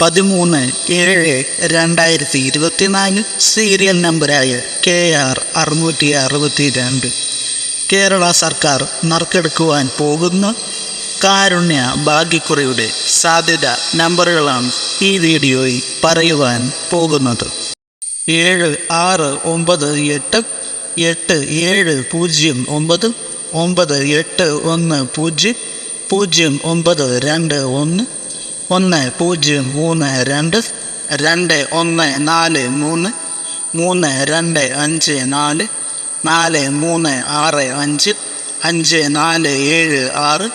പതിമൂന്ന് ഏഴ് രണ്ടായിരത്തി ഇരുപത്തിനാല് സീരിയൽ നമ്പറായ കെ ആർ അറുന്നൂറ്റി അറുപത്തി രണ്ട് കേരള സർക്കാർ നറുക്കെടുക്കുവാൻ പോകുന്ന കാരുണ്യ ഭാഗ്യക്കുറിയുടെ സാധ്യത നമ്പറുകളാണ് ഈ വീഡിയോയിൽ പറയുവാൻ പോകുന്നത്. ഏഴ് ആറ് ഒമ്പത് എട്ട് എട്ട് ഏഴ് പൂജ്യം ഒമ്പത് ഒമ്പത് എട്ട് ഒന്ന് പൂജ്യം പൂജ്യം ഒമ്പത് രണ്ട് ഒന്ന് ഒന്ന് പൂജ്യം മൂന്ന് രണ്ട് രണ്ട് ഒന്ന് നാല് മൂന്ന് മൂന്ന് രണ്ട് അഞ്ച് നാല് നാല് മൂന്ന് ആറ് അഞ്ച് അഞ്ച് നാല് ഏഴ് ആറ്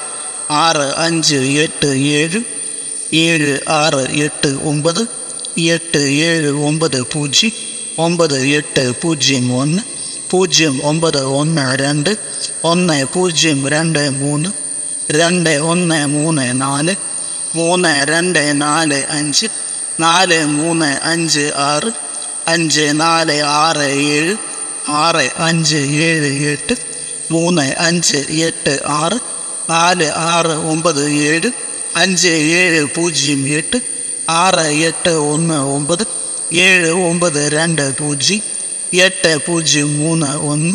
ആറ് അഞ്ച് എട്ട് ഏഴ് ഏഴ് ആറ് എട്ട് ഒമ്പത് എട്ട് ഏഴ് ഒമ്പത് പൂജ്യം ഒമ്പത് എട്ട് പൂജ്യം ഒന്ന് പൂജ്യം ഒമ്പത് ഒന്ന് രണ്ട് ഒന്ന് പൂജ്യം രണ്ട് മൂന്ന് രണ്ട് ഒന്ന് മൂന്ന് നാല് മൂന്ന് രണ്ട് നാല് അഞ്ച് നാല് മൂന്ന് അഞ്ച് ആറ് അഞ്ച് നാല് ആറ് ഏഴ് ആറ് അഞ്ച് ഏഴ് എട്ട് മൂന്ന് അഞ്ച് എട്ട് ആറ് നാല് ആറ് ഒമ്പത് ഏഴ് അഞ്ച് ഏഴ് പൂജ്യം എട്ട് ആറ് എട്ട് ഒന്ന് ഒമ്പത് ഏഴ് ഒമ്പത് രണ്ട് പൂജ്യം എട്ട് പൂജ്യം മൂന്ന് ഒന്ന്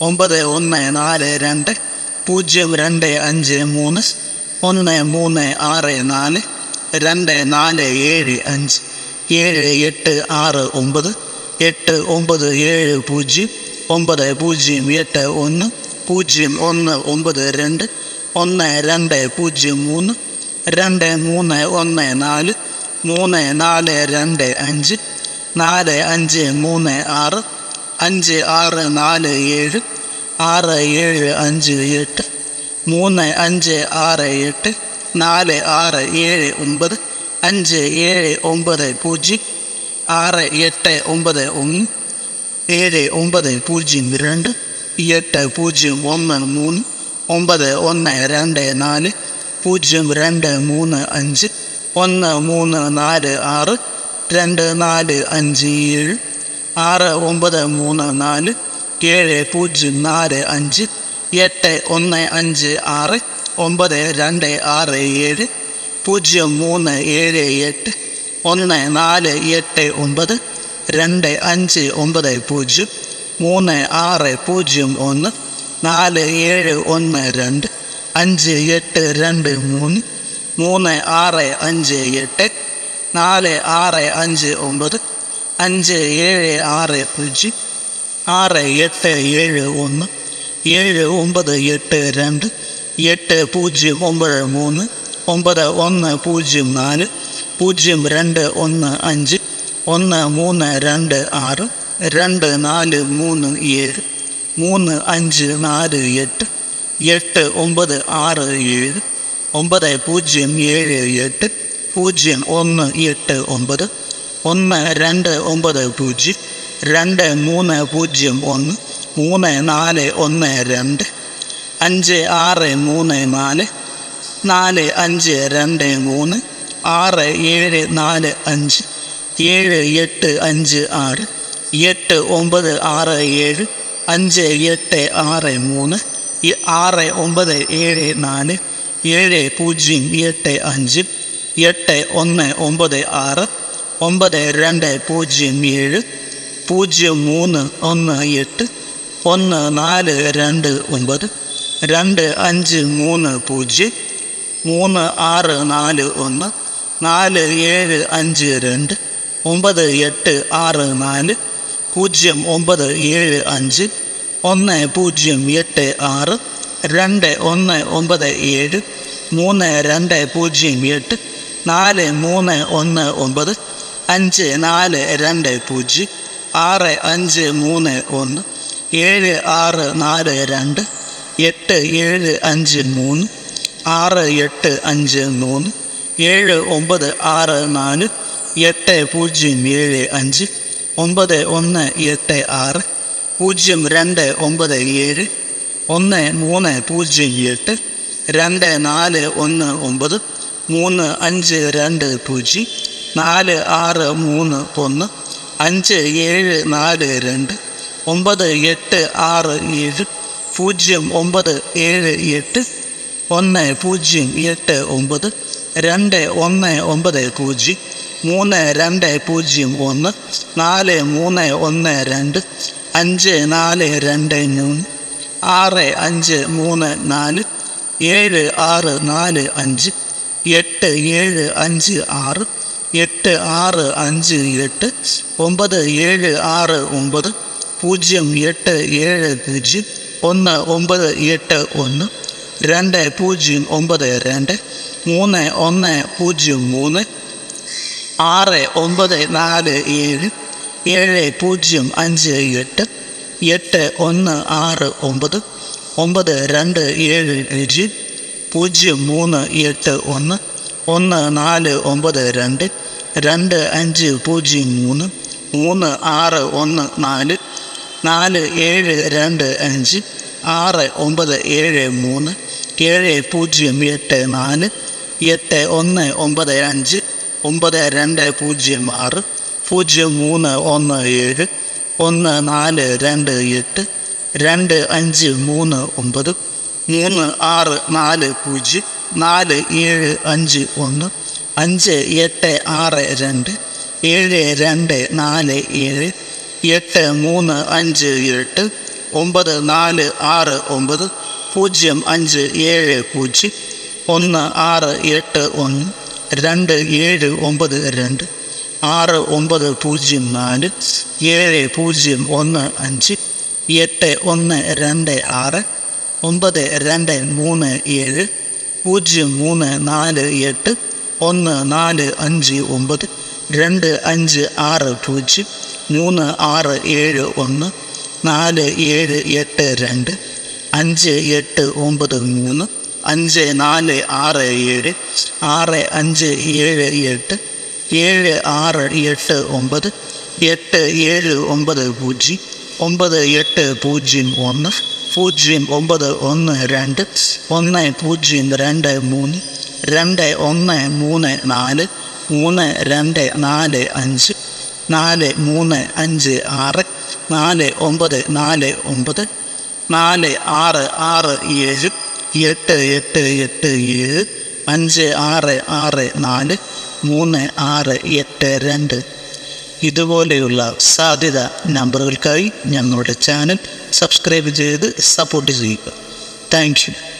ഒമ്പത് ഒന്ന് നാല് രണ്ട് പൂജ്യം രണ്ട് അഞ്ച് മൂന്ന് ഒന്ന് മൂന്ന് ആറ് നാല് രണ്ട് നാല് ഏഴ് അഞ്ച് ഏഴ് എട്ട് ആറ് ഒമ്പത് എട്ട് ഒമ്പത് ഏഴ് പൂജ്യം ഒമ്പത് പൂജ്യം എട്ട് ഒന്ന് പൂജ്യം ഒന്ന് ഒമ്പത് രണ്ട് ഒന്ന് രണ്ട് പൂജ്യം മൂന്ന് രണ്ട് മൂന്ന് ഒന്ന് നാല് മൂന്ന് നാല് രണ്ട് അഞ്ച് നാല് അഞ്ച് മൂന്ന് ആറ് അഞ്ച് ആറ് നാല് ഏഴ് ആറ് ഏഴ് അഞ്ച് എട്ട് മൂന്ന് അഞ്ച് ആറ് എട്ട് നാല് ആറ് ഏഴ് ഒമ്പത് അഞ്ച് ഏഴ് ഒമ്പത് പൂജ്യം ആറ് എട്ട് ഒമ്പത് ഒന്ന് ഏഴ് ഒമ്പത് പൂജ്യം രണ്ട് എട്ട് പൂജ്യം ഒന്ന് മൂന്ന് ഒമ്പത് ഒന്ന് രണ്ട് നാല് പൂജ്യം രണ്ട് മൂന്ന് അഞ്ച് ഒന്ന് മൂന്ന് നാല് ആറ് രണ്ട് നാല് അഞ്ച് ഏഴ് ആറ് ഒമ്പത് മൂന്ന് നാല് ഏഴ് പൂജ്യം നാല് അഞ്ച് എട്ട് ഒന്ന് അഞ്ച് ആറ് ഒമ്പത് രണ്ട് ആറ് ഏഴ് പൂജ്യം മൂന്ന് ഏഴ് എട്ട് ഒന്ന് നാല് എട്ട് ഒമ്പത് രണ്ട് അഞ്ച് ഒമ്പത് പൂജ്യം മൂന്ന് ആറ് പൂജ്യം ഒന്ന് നാല് ഏഴ് ഒന്ന് രണ്ട് അഞ്ച് എട്ട് രണ്ട് മൂന്ന് മൂന്ന് ആറ് അഞ്ച് എട്ട് നാല് ആറ് അഞ്ച് ഒമ്പത് അഞ്ച് ഏഴ് ആറ് പൂജ്യം ആറ് എട്ട് ഏഴ് ഒന്ന്. ഏഴ് ഒമ്പത് എട്ട് രണ്ട് എട്ട് പൂജ്യം ഒമ്പത് മൂന്ന് ഒമ്പത് ഒന്ന് പൂജ്യം നാല് പൂജ്യം രണ്ട് ഒന്ന് അഞ്ച് ഒന്ന് മൂന്ന് രണ്ട് ആറ് രണ്ട് നാല് മൂന്ന് ഏഴ് മൂന്ന് അഞ്ച് നാല് എട്ട് എട്ട് ഒമ്പത് ആറ് ഏഴ് ഒമ്പത് പൂജ്യം ഏഴ് എട്ട് പൂജ്യം ഒന്ന് എട്ട് ഒമ്പത് ഒന്ന് രണ്ട് ഒമ്പത് പൂജ്യം രണ്ട് മൂന്ന് പൂജ്യം ഒന്ന് മൂന്ന് നാല് ഒന്ന് രണ്ട് അഞ്ച് ആറ് മൂന്ന് നാല് നാല് അഞ്ച് രണ്ട് മൂന്ന് ആറ് ഏഴ് നാല് അഞ്ച് ഏഴ് എട്ട് അഞ്ച് ആറ് എട്ട് ഒമ്പത് ആറ് ഏഴ് അഞ്ച് എട്ട് ആറ് മൂന്ന് ആറ് ഒമ്പത് ഏഴ് നാല് ഏഴ് പൂജ്യം എട്ട് അഞ്ച് എട്ട് ഒന്ന് ഒമ്പത് ആറ് ഒമ്പത് രണ്ട് പൂജ്യം ഏഴ് പൂജ്യം മൂന്ന് ഒന്ന് എട്ട് ഒന്ന് നാല് രണ്ട് ഒൻപത് രണ്ട് അഞ്ച് മൂന്ന് പൂജ്യം മൂന്ന് ആറ് നാല് ഒന്ന് നാല് ഏഴ് അഞ്ച് രണ്ട് ഒമ്പത് എട്ട് ആറ് നാല് പൂജ്യം ഒമ്പത് ഏഴ് അഞ്ച് ഒന്ന് പൂജ്യം എട്ട് ആറ് രണ്ട് ഒന്ന് ഒമ്പത് ഏഴ് മൂന്ന് രണ്ട് പൂജ്യം എട്ട് നാല് മൂന്ന് ഒന്ന് ഒമ്പത് അഞ്ച് നാല് രണ്ട് പൂജ്യം ആറ് അഞ്ച് മൂന്ന് ഒന്ന് ഏഴ് ആറ് നാല് രണ്ട് എട്ട് ഏഴ് അഞ്ച് മൂന്ന് ആറ് എട്ട് അഞ്ച് മൂന്ന് ഏഴ് ഒമ്പത് ആറ് നാല് എട്ട് പൂജ്യം ഏഴ് അഞ്ച് ഒമ്പത് ഒന്ന് എട്ട് ആറ് പൂജ്യം രണ്ട് ഒമ്പത് ഏഴ് ഒന്ന് മൂന്ന് പൂജ്യം എട്ട് രണ്ട് നാല് ഒന്ന് ഒമ്പത് മൂന്ന് അഞ്ച് രണ്ട് പൂജ്യം നാല് ആറ് മൂന്ന് ഒന്ന് അഞ്ച് ഏഴ് നാല് രണ്ട് ഒമ്പത് എട്ട് ആറ് ഏഴ് പൂജ്യം ഒമ്പത് ഏഴ് എട്ട് ഒന്ന് പൂജ്യം എട്ട് ഒമ്പത് രണ്ട് ഒന്ന് ഒമ്പത് പൂജ്യം മൂന്ന് രണ്ട് പൂജ്യം ഒന്ന് നാല് മൂന്ന് ഒന്ന് രണ്ട് അഞ്ച് നാല് രണ്ട് മൂന്ന് ആറ് അഞ്ച് മൂന്ന് നാല് ഏഴ് ആറ് നാല് അഞ്ച് എട്ട് ഏഴ് അഞ്ച് ആറ് എട്ട് ആറ് അഞ്ച് എട്ട് ഒമ്പത് ഏഴ് ആറ് ഒമ്പത് പൂജ്യം എട്ട് ഏഴ് പൂജ്യം ഒന്ന് ഒമ്പത് എട്ട് ഒന്ന് രണ്ട് പൂജ്യം ഒമ്പത് രണ്ട് മൂന്ന് ഒന്ന് പൂജ്യം മൂന്ന് ആറ് ഒമ്പത് നാല് ഏഴ് ഏഴ് പൂജ്യം അഞ്ച് എട്ട് എട്ട് ഒന്ന് ആറ് ഒമ്പത് ഒമ്പത് രണ്ട് ഏഴ് പൂജ്യം പൂജ്യം മൂന്ന് എട്ട് ഒന്ന് ഒന്ന് നാല് ഒമ്പത് രണ്ട് രണ്ട് അഞ്ച് പൂജ്യം മൂന്ന് മൂന്ന് ആറ് ഒന്ന് നാല് നാല് ഏഴ് രണ്ട് അഞ്ച് ആറ് ഒമ്പത് ഏഴ് മൂന്ന് ഏഴ് പൂജ്യം എട്ട് നാല് എട്ട് ഒന്ന് ഒമ്പത് അഞ്ച് ഒമ്പത് രണ്ട് പൂജ്യം ആറ് പൂജ്യം മൂന്ന് ഒന്ന് ഏഴ് ഒന്ന് നാല് രണ്ട് എട്ട് രണ്ട് അഞ്ച് മൂന്ന് ഒമ്പത് മൂന്ന് ആറ് നാല് പൂജ്യം നാല് ഏഴ് അഞ്ച് ഒന്ന് അഞ്ച് എട്ട് ആറ് രണ്ട് ഏഴ് രണ്ട് നാല് ഏഴ് എട്ട് മൂന്ന് അഞ്ച് എട്ട് ഒമ്പത് നാല് ആറ് ഒമ്പത് പൂജ്യം അഞ്ച് ഏഴ് പൂജ്യം ഒന്ന് ആറ് എട്ട് ഒന്ന് രണ്ട് ഏഴ് ഒമ്പത് രണ്ട് ആറ് ഒമ്പത് പൂജ്യം നാല് ഏഴ് പൂജ്യം ഒന്ന് അഞ്ച് എട്ട് ഒന്ന് രണ്ട് ആറ് ഒമ്പത് രണ്ട് മൂന്ന് ഏഴ് പൂജ്യം മൂന്ന് നാല് എട്ട് ഒന്ന് നാല് അഞ്ച് ഒമ്പത് രണ്ട് അഞ്ച് ആറ് പൂജ്യം മൂന്ന് ആറ് ഏഴ് ഒന്ന് നാല് ഏഴ് എട്ട് രണ്ട് അഞ്ച് എട്ട് ഒമ്പത് മൂന്ന് അഞ്ച് നാല് ആറ് ഏഴ് ആറ് അഞ്ച് ഏഴ് എട്ട് ഏഴ് ആറ് എട്ട് ഒമ്പത് എട്ട് ഏഴ് ഒമ്പത് പൂജ്യം ഒമ്പത് എട്ട് പൂജ്യം ഒന്ന് പൂജ്യം ഒമ്പത് ഒന്ന് രണ്ട് ഒന്ന് പൂജ്യം രണ്ട് മൂന്ന് രണ്ട് ഒന്ന് മൂന്ന് നാല് മൂന്ന് രണ്ട് നാല് അഞ്ച് നാല് മൂന്ന് അഞ്ച് ആറ് നാല് ഒമ്പത് നാല് ഒമ്പത് നാല് ആറ് ആറ് ഏഴ് എട്ട് എട്ട് എട്ട് ഏഴ് അഞ്ച് ആറ് ആറ് നാല് മൂന്ന് ആറ് എട്ട് രണ്ട്. ഇതുപോലെയുള്ള സാധ്യത നമ്പറുകൾക്കായി ഞങ്ങളുടെ ചാനൽ സബ്സ്ക്രൈബ് ചെയ്ത് സപ്പോർട്ട് ചെയ്യുക. താങ്ക്